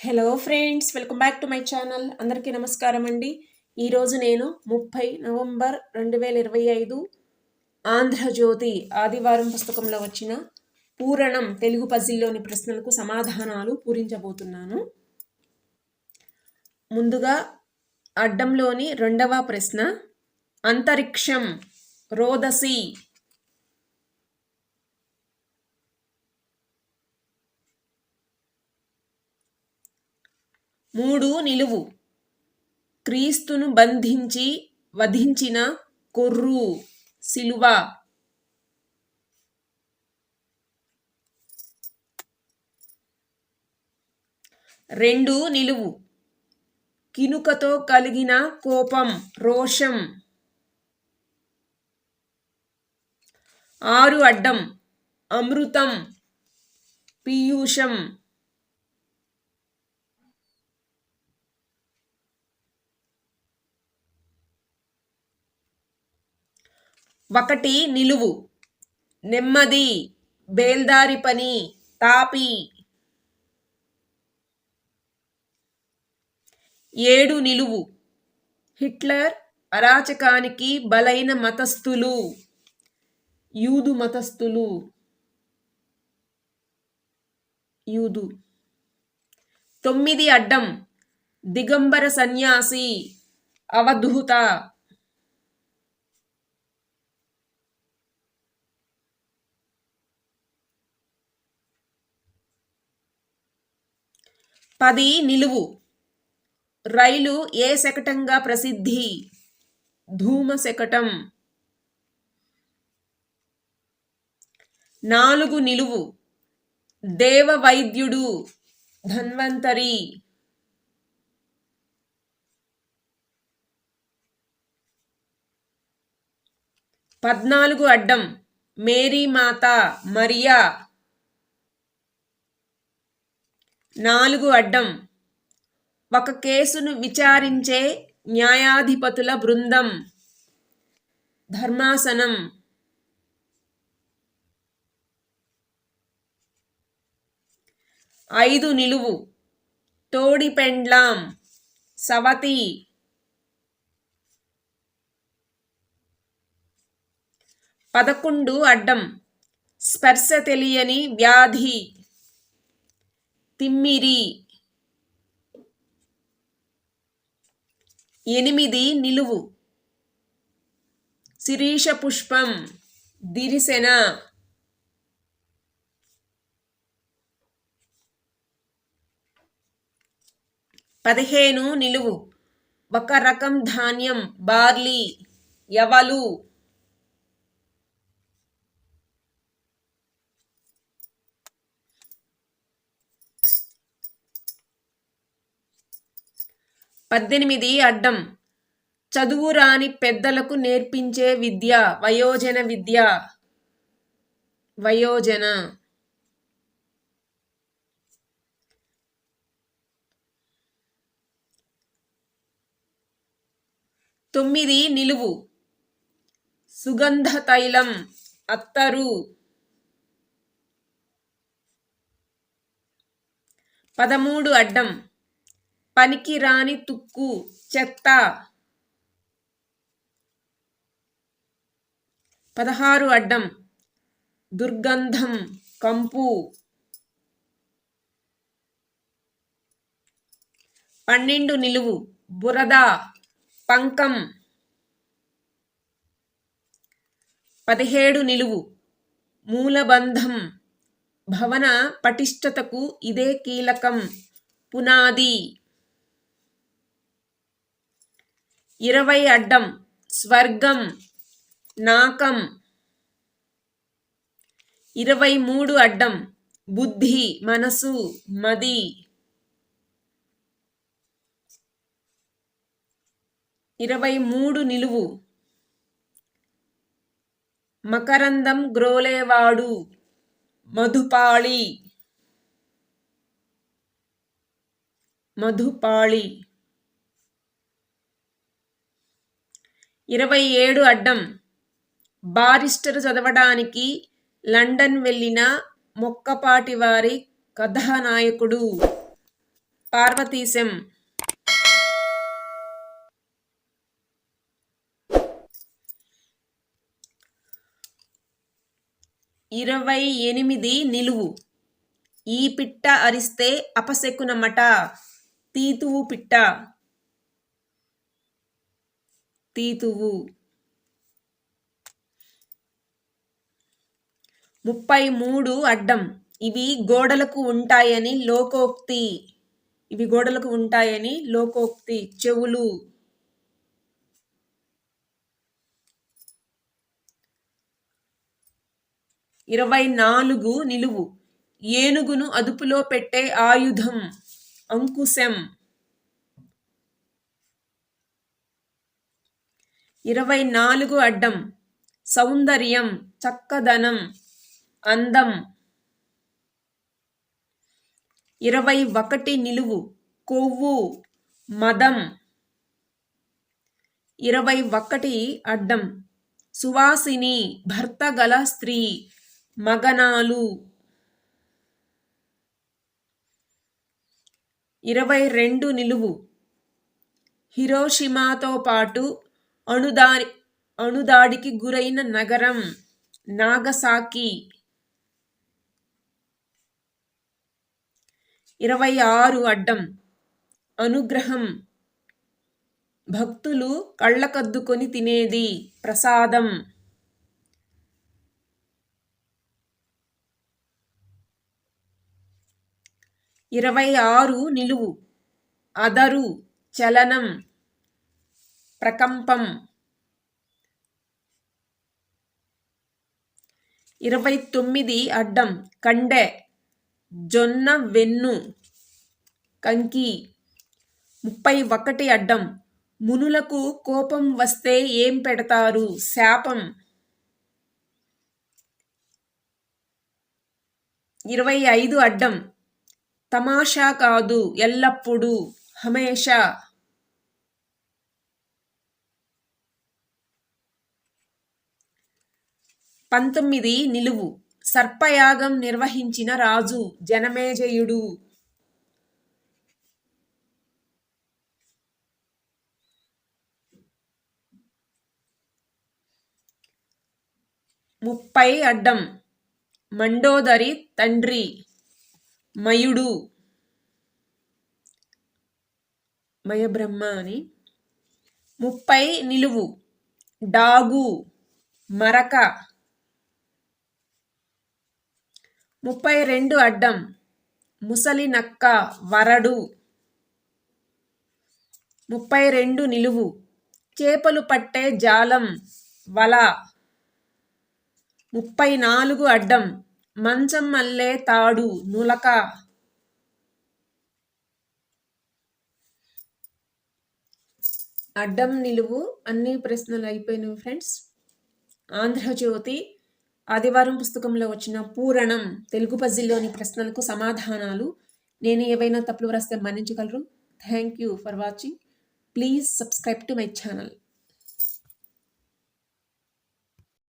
Hello friends welcome back to my channel అందరికీ నమస్కారం అండి. ఈరోజు నేను ముప్పై నవంబర్ రెండు వేల ఇరవై ఐదు ఆంధ్రజ్యోతి ఆదివారం పుస్తకంలో వచ్చిన పూరణం తెలుగు పజిల్లోని ప్రశ్నలకు సమాధానాలు పూరించబోతున్నాను. ముందుగా అడ్డంలోని రెండవ ప్రశ్న అంతరిక్షం రోదసి మూడు నిలువు. క్రీస్తును బంధించి వధించిన కొర్రు సిలువ. రెండు నిలువు. కినుకతో కలిగిన కోపం రోషం. ఆరు అడ్డం అమృతం పీయూషం. ఒకటి నిలువు. నెమ్మది బేల్దారి పని తాపి. ఏడు నిలువు. హిట్లర్ అరాచకానికి బలైన మతస్థులు. యూదు మతస్థులు. యూదు. తొమ్మిది అడ్డం. దిగంబర సన్యాసి. అవధూత. పది నిలువు. రైలు ఏ శకటంగా ప్రసిద్ధి? ధూమ శకటం నాలుగు నిలువు. దేవ వైద్యుడు ధన్వంతరి. పద్నాలుగు అడ్డం. మేరీ మాత మరియా. నాలుగు అడ్డం. ఒక కేసును విచారించే న్యాయాధిపతుల బృందం. ధర్మాసనం. ఐదు నిలువు. తోడి పెండ్లాం. సవతి. పదకొండు అడ్డం. స్పర్శ తెలియని వ్యాధి. తిమ్మిరి. ఎనిమిది నిలువు. శిరీష పుష్పం దిరిసెన. పదిహేను నిలువు. ఒక రకం ధాన్యం బార్లీ యవలు. పద్దెనిమిది అడ్డం. చదువు రాని పెద్దలకు నేర్పించే విద్య వయోజన విద్య. వయోజన. తొమ్మిది నిలువు. సుగంధ తైలం అత్తరు. పదమూడు అడ్డం. పనికిరాని తుక్కు చెత్త. పదహారు అడ్డం. దుర్గంధం కంపు. పన్నెండు నిలువు. బురద పంకం. పదిహేడు నిలువు. మూలబంధం. భవన పటిష్టతకు ఇదే కీలకం. పునాది. ఇరవై అడ్డం స్వర్గం నాకం. ఇరవై మూడు అడ్డం బుద్ధి మనసు మది. ఇరవై మూడు నిలువు. మకరందం గ్రోలేవాడు మధుపాళి. మధుపాళి. ఇరవై ఏడు అడ్డం. బారిస్టర్ చదవడానికి లండన్ వెళ్ళిన మొక్కపాటి వారి కథానాయకుడు పార్వతీశం. ఇరవై ఎనిమిది నిలువు. ఈ పిట్ట అరిస్తే అపశకునమట తీతువు పిట్ట. తీతువు. ముప్పై మూడు అడ్డం. ఇవి గోడలకు ఉంటాయని లోకోక్తి. ఇవి గోడలకు ఉంటాయని లోకోక్తి. చెవులు. ఇరవై నాలుగు నిలువు. ఏనుగును అదుపులో పెట్టే ఆయుధం. అంకుశం. ఇరవై నాలుగు అడ్డం. సౌందర్యం చక్కదనం అందం. ఇరవై ఒకటి నిలువు. కొవ్వు మదం. ఇరవై ఒకటి అడ్డం. సువాసిని భర్త గల స్త్రీ మగనాలు. ఇరవై రెండు నిలువు. హిరోషిమాతో పాటు అణుదారి అణుదాడికి గురైన నగరం నాగసాకి. ఇరవై ఆరు అడ్డం. అనుగ్రహం. భక్తులు కళ్ళకద్దుకొని తినేది ప్రసాదం. ఇరవై ఆరు నిలువు. అదరు చలనం. ప్రకంపం. ఇరవై తొమ్మిది అడ్డం. కండె. జొన్న వెన్ను. కంకి. ముప్పై ఒకటి అడ్డం. మునులకు కోపం వస్తే ఏం పెడతారు? శాపం. ఇరవై ఐదు అడ్డం. తమాషా కాదు ఎల్లప్పుడూ. హమేషా. పంతొమ్మిది నిలువు. సర్పయాగం నిర్వహించిన రాజు జనమేజయుడు. ముప్పై అడ్డం. మండోదరి తండ్రి. మయుడు. మయబ్రహ్మ అని. ముప్పై నిలువు. డాగు. మరక. ముప్పై రెండు అడ్డం. ముసలి నక్క వరడు. ముప్పై రెండు నిలువు. చేపలు పట్టే జాలం వల. ముప్పై నాలుగు అడ్డం. మంచం మల్లే తాడు నులక. అడ్డం నిలువు. అన్ని ప్రశ్నలు అయిపోయినవి ఫ్రెండ్స్ ఆంధ్రజ్యోతి ఆదివారం పుస్తకంలో వచ్చిన పూరణం తెలుగు పజిల్లోని ప్రశ్నలకు సమాధానాలు నేను ఏవైనా తప్పులు వ్రాస్తే మన్నించగలరు? Thank you for watching please subscribe to my channel